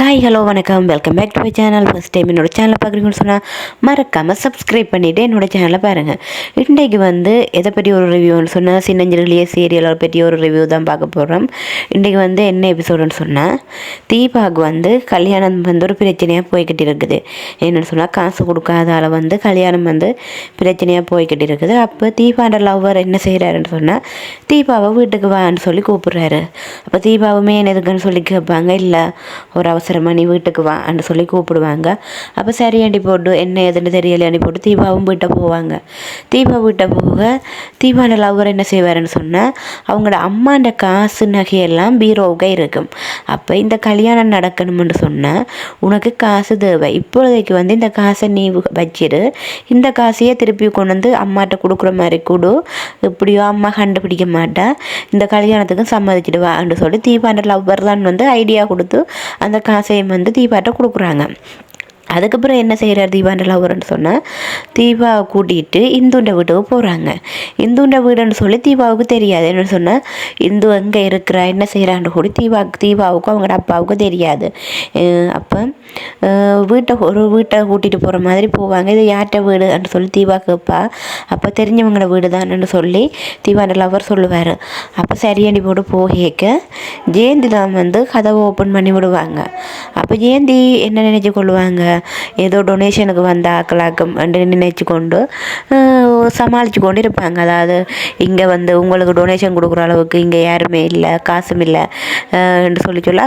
Hi hello வணக்கம். Welcome back to my channel first time என்னோட சேனலை பார்க்குறீங்கன்னு சொன்னால் மறக்காமல் சப்ஸ்கிரைப் பண்ணிவிட்டு என்னோட சேனலை பாருங்கள் இன்றைக்கு வந்து எதை பற்றி ஒரு ரிவ்யூன்னு சொன்னால் சின்னஞ்சிறிய சீரியலை பற்றி ஒரு ரிவ்யூ தான் பார்க்க போகிறோம் இன்றைக்கு வந்து என்ன எபிசோடுன்னு சொன்னால் தீபாவுக்கு வந்து கல்யாணம் வந்து ஒரு பிரச்சனையாக போய்கிட்டு இருக்குது. என்னென்னு சொன்னால் காசு கொடுக்காதால வந்து கல்யாணம் வந்து பிரச்சனையாக போய்கிட்டு இருக்குது. அப்போ தீபாண்ட லவ்வர் என்ன செய்கிறாருன்னு சொன்னால் தீபாவை வீட்டுக்கு வான்னு சொல்லி கூப்பிட்றாரு. அப்போ தீபாவுமே என்ன எதுக்குன்னு சொல்லி கேட்பாங்க இல்லை ஒரு அவசரம் அவசரமாக நீ வீட்டுக்கு வான்னு சொல்லி கூப்பிடுவாங்க. அப்போ சரி அண்டி போட்டு என்ன ஏதுன்னு தெரியலையாண்டி போட்டு தீபாவும் வீட்டை போவாங்க. தீபா வீட்டை போக தீபான லவ்வர் என்ன செய்வாருன்னு சொன்னால் அவங்களோட அம்மாண்ட காசு நகையெல்லாம் பீரோவுக்கு இருக்கும். அப்போ இந்த கல்யாணம் நடக்கணும்னு சொன்னால் உனக்கு காசு தேவை. இப்பொழுதைக்கு வந்து இந்த காசை நீ வச்சிரு. இந்த காசையே திருப்பி கொண்டு வந்து அம்மாட்ட கொடுக்குற மாதிரி கொடு. எப்படியோ அம்மா கண்டுபிடிக்க மாட்டா. இந்த கல்யாணத்துக்கும் சம்மதிச்சிடுவான்னு சொல்லி தீபாண்ட லவ்வர் தான் வந்து ஐடியா கொடுத்து அந்த காசையும் வந்து தீபாட்ட கொடுக்குறாங்க. அதுக்கப்புறம் என்ன செய்கிறார் தீபாண்ட லவர்னு சொன்னால் தீபாவை கூட்டிகிட்டு இந்துண்ட வீட்டுக்கு போகிறாங்க இந்துண்ட வீடுன்னு சொல்லி தீபாவுக்கு தெரியாது. என்ன சொன்னால் இந்து எங்கே இருக்கிறா என்ன செய்கிறான்னு கூட தீபா தீபாவுக்கும் அவங்களோட அப்பாவுக்கும் தெரியாது. அப்போ வீட்டை ஒரு வீட்டை கூட்டிகிட்டு போகிற மாதிரி போவாங்க. இது யார்கிட்ட வீடுன்னு சொல்லி தீபா கேட்பா அப்போ தெரிஞ்சவங்களோட வீடு தான்னு சொல்லி தீபாண்ட லவர் சொல்லுவார். அப்போ சரியாண்டி போட்டு போகேக்க ஜெயந்தி தான் வந்து கதவை ஓப்பன் பண்ணி விடுவாங்க. அப்போ ஜெயந்தி என்ன நினச்சி கொள்ளுவாங்க? ஏதோ டொனேஷனுக்கு வந்த ஆக்கலாக்கம் நினைச்சு கொண்டு சமாளித்து கொண்டு இருப்பாங்க அதாவது இங்கே வந்து உங்களுக்கு டொனேஷன் கொடுக்குற அளவுக்கு இங்கே யாருமே இல்லை காசும் இல்லை என்று சொல்லி சொல்ல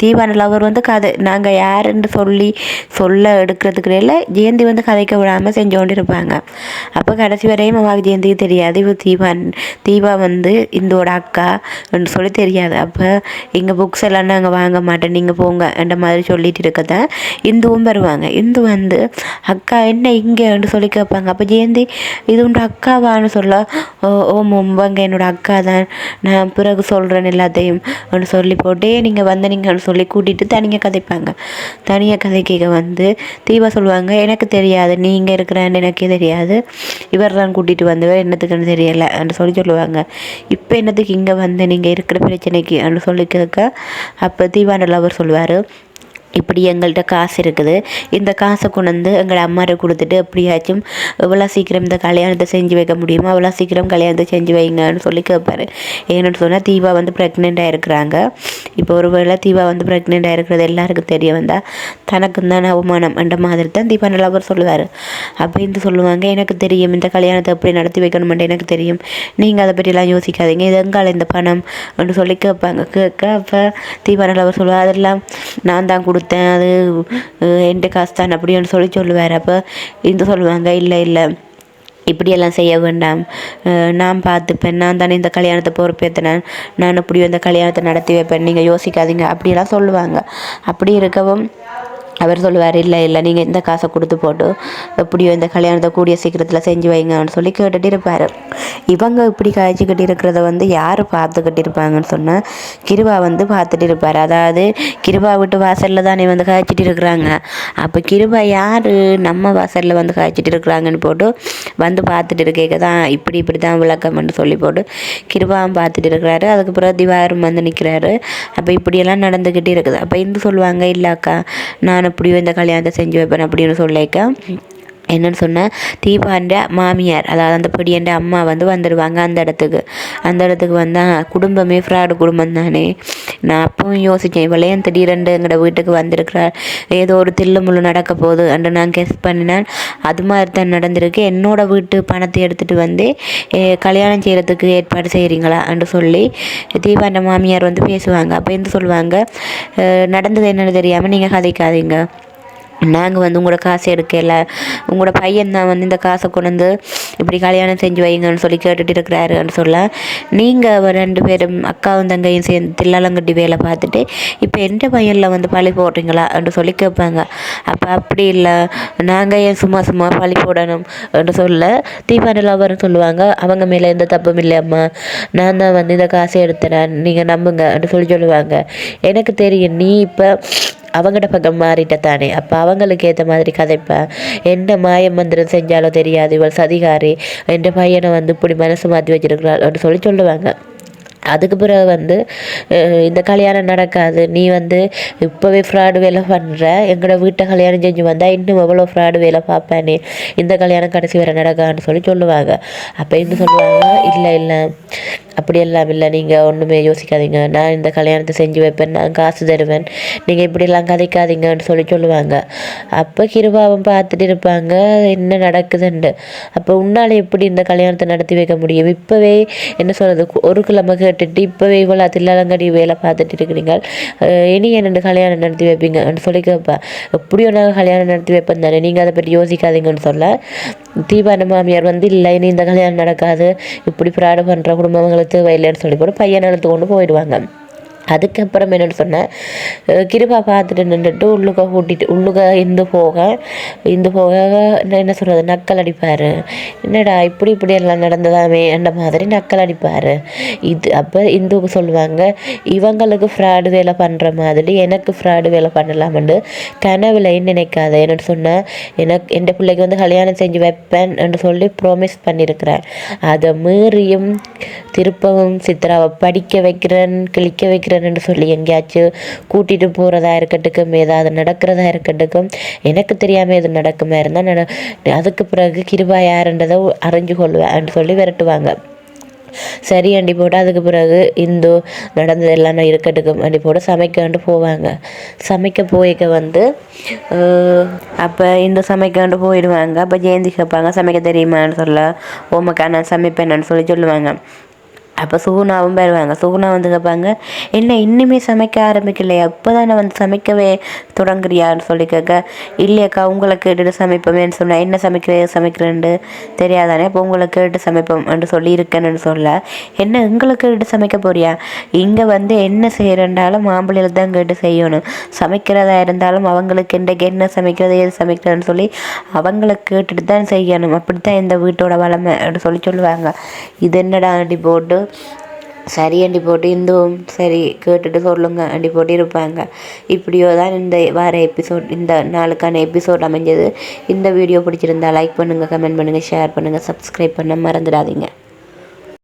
தீவான லவர் வந்து கதை நாங்கள் யாருன்னு சொல்லி சொல்ல எடுக்கிறதுக்கு இல்லை ஜெயந்தி வந்து கதைக்க விடாமல் செஞ்சு கொண்டு இருப்பாங்க அப்போ கடைசி வரையும் அம்மாவுக்கு ஜெயந்திக்கு தெரியாது. இவ தீபான் தீபா வந்து இந்தோட அக்கா சொல்லி தெரியாது. அப்போ எங்கள் புக்ஸ் எல்லாம் நாங்கள் வாங்க மாட்டேன் நீங்கள் போங்க என்ற மாதிரி சொல்லிட்டு இருக்கதான் இந்துவும் வருவாங்க. இந்து வந்து அக்கா என்ன இங்கேன்னு சொல்லி கேட்பாங்க. அப்போ ஜெயந்தி இது உண்டு அக்காவான்னு சொல்ல. ஓ மும்பங்க என்னோட அக்கா தான் நான் பிறகு சொல்கிறேன் எல்லாத்தையும். சொல்லி போட்டே நீங்கள் வந்து நீங்கள் சொல்லி கூட்டிகிட்டு தனியாக கதைப்பாங்க. தனியாக கதைக்க வந்து தீபா சொல்லுவாங்க எனக்கு தெரியாது நீங்கள் இருக்கிறேன்னு எனக்கே தெரியாது. இவர் தான் கூட்டிகிட்டு வந்தவர் என்னத்துக்குன்னு தெரியலை என்று சொல்லி சொல்லுவாங்க. இப்போ என்னத்துக்கு இங்கே வந்து நீங்கள் இருக்கிற பிரச்சனைக்கு? அப்படின்னு சொல்லி கேட்க அப்போ தீபாண்ட அவர் சொல்லுவார் இப்படி எங்கள்கிட்ட காசு இருக்குது. இந்த காசை கொண்டு வந்து எங்களை அம்மாட்ட கொடுத்துட்டு எப்படியாச்சும் எவ்வளோ சீக்கிரம் இந்த கல்யாணத்தை செஞ்சு வைக்க முடியுமோ அவ்வளோ சீக்கிரம் கல்யாணத்தை செஞ்சு வைங்கன்னு சொல்லி கேட்பாரு ஏன்னு சொன்னால் தீபா வந்து ப்ரெக்னெண்ட்டாக இருக்கிறாங்க இப்போ ஒரு வேளை தீபா வந்து ப்ரெக்னென்ட் ஆகிருக்கிறது எல்லாருக்கும் தெரிய வந்தால் தனக்கு தான் அவமானம் என்ற மாதிரி தான் தீபா நல்லா சொல்லுவார். அப்போ சொல்லுவாங்க எனக்கு தெரியும் இந்த கல்யாணத்தை எப்படி நடத்தி வைக்கணுமென்று எனக்கு தெரியும். நீங்கள் அதை பற்றிலாம் யோசிக்காதீங்க. இது எங்கால இந்த பணம் அப்படின்னு சொல்லி கேட்பாங்க கேட்க அப்போ தீபா நல்லா சொல்லுவார். அதெல்லாம் நான் தான் கொடு கொடுத்தேன் அது என்கிட்ட காசு தான் அப்படின்னு சொல்லி சொல்லுவார். அப்போ இந்த சொல்லுவாங்க இல்லை இல்லை இப்படியெல்லாம் செய்ய வேண்டாம். நான் பார்த்துப்பேன். நான் தானே இந்த கல்யாணத்தை பொறுப்பேற்றினேன் நான் இப்படி இந்த கல்யாணத்தை நடத்தி வைப்பேன். நீங்கள் யோசிக்காதீங்க. அப்படியெல்லாம் சொல்லுவாங்க. அப்படி இருக்கவும் அவர் சொல்லுவார் இல்லை இல்லை நீங்கள் இந்த காசை கொடுத்து போட்டு எப்படியோ இந்த கல்யாணத்தை கூடிய சீக்கிரத்தில் செஞ்சு வைங்கன்னு சொல்லி கேட்டுகிட்டு இருப்பார் இவங்க இப்படி காய்ச்சிக்கிட்டு இருக்கிறத வந்து யார் பார்த்துக்கிட்டு இருப்பாங்கன்னு சொன்னால் கிருபா வந்து பார்த்துட்டு இருப்பார் அதாவது கிருபா விட்டு வாசலில் தானே வந்து காய்ச்சிட்டு இருக்கிறாங்க. அப்போ கிருபா யார் நம்ம வாசலில் வந்து காய்ச்சிட்டு இருக்கிறாங்கன்னு போட்டு வந்து பார்த்துட்டு இருக்கேக்க தான் இப்படி இப்படி தான் விளக்கம்னு சொல்லி போட்டு கிருபாவும் பார்த்துட்டு இருக்கிறாரு. அதுக்கப்புறம் திவாரும் வந்து நிற்கிறாரு அப்போ இப்படியெல்லாம் நடந்துக்கிட்டே இருக்குது. அப்போ இந்து சொல்லுவாங்க? இல்லைக்கா நான் எப்படியோ இந்த கல்யாணத்தை செஞ்சு வைப்பேன் அப்படின்னு சொல்லிக்க. என்னன்னு சொன்னால் தீபாண்ட மாமியார் அதாவது அந்த பிடியன்ற அம்மா வந்து வந்துடுவாங்க அந்த இடத்துக்கு. அந்த இடத்துக்கு வந்தால் குடும்பமே ஃப்ராடு குடும்பம் தானே. நான் அப்பவும் யோசித்தேன் இவளையும் திடீரெண்டு எங்களோட வீட்டுக்கு வந்திருக்கிறாள்? ஏதோ ஒரு தில்லு முள்ளு நடக்க போகுது அன்று நான் கெஸ் பண்ணினேன். அது மாதிரி தான் நடந்திருக்கு. என்னோடய வீட்டு பணத்தை எடுத்துகிட்டு வந்து கல்யாணம் செய்கிறதுக்கு ஏற்பாடு செய்கிறீங்களா என்று சொல்லி தீபாண்ட மாமியார் வந்து பேசுவாங்க. அப்போ என்ன சொல்லுவாங்க? நடந்தது என்னென்னு தெரியாமல் நீங்கள் கதைக்காதீங்க. நாங்கள் வந்து உங்களோட காசு எடுக்கல. உங்களோட பையன் தான் வந்து இந்த காசை கொண்டு வந்து இப்படி கல்யாணம் செஞ்சு வைங்கன்னு சொல்லி கேட்டுட்டு இருக்கிறாருன்னு சொல்ல நீங்கள் ரெண்டு பேரும் அக்காவும் தங்கையும் சேர்ந்து தில்லாலங்கட்டி வேலை பார்த்துட்டு இப்போ எந்த பையனில் வந்து பழி போடுறீங்களா என்று சொல்லி கேட்பாங்க. அப்போ அப்படி இல்லை. நாங்கள் ஏன் சும்மா சும்மா பழி போடணும் என்று சொல்ல தீபாவளி லவர்னு சொல்லுவாங்க அவங்க மேலே எந்த தப்பும் இல்லையம்மா நான் தான் வந்து இந்த காசை எடுத்துறேன் நீங்கள் நம்புங்க என்று சொல்லி சொல்லுவாங்க. எனக்கு தெரியும் நீ இப்போ அவங்கட பக்கம் மாறிட்ட தானே. அப்போ அவங்களுக்கு ஏற்ற மாதிரி கதைப்பேன் என்ன மாய மந்திரம் செஞ்சாலோ தெரியாது. இவள் சதிகாரி. என்ற பையனை வந்து இப்படி மனசு மாற்றி வச்சிருக்கிறாள் அப்படின்னு சொல்லி சொல்லுவாங்க. அதுக்கு பிறகு வந்து இந்த கல்யாணம் நடக்காது. நீ வந்து இப்போவே ஃப்ராடு வேலை பண்ணுற எங்களோட வீட்டை கல்யாணம் செஞ்சு வந்தால் இன்னும் எவ்வளோ ஃப்ராடு வேலை பார்ப்பேனே இந்த கல்யாணம் கடைசி வரை நடக்கான்னு சொல்லி சொல்லுவாங்க. அப்போ இன்னும் சொல்லுவாங்க இல்லை இல்லை. அப்படியெல்லாம் இல்லை. நீங்கள் ஒன்றுமே யோசிக்காதீங்க. நான் இந்த கல்யாணத்தை செஞ்சு வைப்பேன் நான் காசு தருவேன். நீங்கள் இப்படியெல்லாம் கதைக்காதீங்கன்னு சொல்லி சொல்லுவாங்க. அப்போ கிருபாவும் பார்த்துட்டு இருப்பாங்க என்ன நடக்குதுண்டு அப்போ உன்னால் எப்படி இந்த கல்யாணத்தை நடத்தி வைக்க முடியும்? இப்போவே என்ன சொல்கிறது ஒரு கிழமை கேட்டுட்டு இப்போவே இவ்வளோ தில்லாலங்கடி வேலை பார்த்துட்டு இருக்கிறீங்க. இனி என்னென்னு கல்யாணம் நடத்தி வைப்பீங்கன்னு சொல்லி கேட்பா. எப்படியோ நாங்கள் கல்யாணம் நடத்தி வைப்பேன் தானே. நீங்கள் அதை பற்றி யோசிக்காதீங்கன்னு சொல்ல. தீபான மாமியார் வந்து இல்லை இனி இந்த கல்யாணம் நடக்காது. இப்படி ப்ராடு பண்ணுற குடும்பங்களுக்கு தேவையில்லைன்னு சொல்லி போட்டு பையனை எடுத்து கொண்டு போயிடுவாங்க. அதுக்கப்புறம் என்னென்னு சொன்னேன் கிருபா பார்த்துட்டு நின்றுட்டு உள்ளுக்க கூட்டிட்டு உள்ளுக இந்து போக இந்து போக என்ன என்ன சொல்கிறது நக்கல் அடிப்பார். என்னடா இப்படி இப்படி எல்லாம் நடந்ததாமே? அந்த மாதிரி நக்கல் அடிப்பார். இது அப்போ இந்துவுக்கு சொல்லுவாங்க இவங்களுக்கு ஃப்ராடு வேலை பண்ணுற மாதிரி எனக்கு ஃப்ராடு வேலை பண்ணலாம்னு கனவுலையும் நினைக்காத. என்னன்னு சொன்னேன் எனக்கு என் பிள்ளைக்கு வந்து கல்யாணம் செஞ்சு வைப்பேன் என்று சொல்லி ப்ராமிஸ் பண்ணியிருக்கிறேன் அதை மீறியும் திருப்பவும் சித்ராவை படிக்க வைக்கிறேன் கிழிக்க வைக்கிறேன்னு சொல்லி எங்கேயாச்சும் கூட்டிகிட்டு போகிறதா இருக்கட்டுக்கும் ஏதாவது நடக்கிறதா இருக்கட்டுக்கும். எனக்கு தெரியாமல் எது நடக்குமா இருந்தால் நட அதுக்கு பிறகு கிருபா யாருன்றதை அறிஞ்சு கொள்வேன் சொல்லி விரட்டுவாங்க. சரி அண்டி போட்டு அதுக்கு பிறகு இந்து நடந்தது எல்லாம் இருக்கட்டுக்கும் அண்டி போட்டு சமைக்காண்டு போவாங்க. சமைக்க போய்க்க வந்து அப்போ இந்து சமைக்காண்டு போயிடுவாங்க. அப்போ ஜெயந்தி கேட்பாங்க சமைக்க தெரியுமான்னு சொல்ல ஓமக்கா நான் சமைப்பேன்னு சொல்லி சொல்லுவாங்க. அப்போ சுகுணாவும் வருவாங்க சுகுணா வந்து கேட்பாங்க என்ன இன்னுமே சமைக்க ஆரம்பிக்கலையா இப்போ தானே வந்து சமைக்கவே தொடங்குறியான்னு சொல்லி கேட்க இல்லையாக்கா உங்களை கேட்டுட்டு சமைப்போமேன்னு சொன்னேன் என்ன சமைக்கிறேன் சமைக்கிறேன்ட்டு தெரியாதானே இப்போ உங்களை கேட்டு சமைப்போம்னு சொல்லி இருக்கேன்னு சொல்ல என்ன உங்களை கேட்டு சமைக்க போறியா? இங்கே வந்து என்ன செய்கிறேன்றாலும் மாம்பிள்ளைகள் தான் கேட்டு செய்யணும். சமைக்கிறதா இருந்தாலும் அவங்களுக்கு இன்றைக்கு என்ன சமைக்கிறது ஏது சமைக்கிறதுன்னு சொல்லி அவங்கள கேட்டுட்டு தான் செய்யணும். அப்படி தான் இந்த வீட்டோட வளமை அப்படின்னு சொல்லி சொல்லுவாங்க. இது என்னடா அடி போட்டு சரி அண்டி போட்டு இந்துவும் சரி கேட்டுட்டு சொல்லுங்க. அண்டி போட்டு இருப்பாங்க இப்படியோ தான் இந்த வார எபிசோட் இந்த நாளுக்கான எபிசோட் அமைஞ்சது. இந்த வீடியோ பிடிச்சிருந்தா லைக் பண்ணுங்கள் கமெண்ட் பண்ணுங்கள் ஷேர் பண்ணுங்கள் சப்ஸ்கிரைப் பண்ண மறந்துடாதீங்க.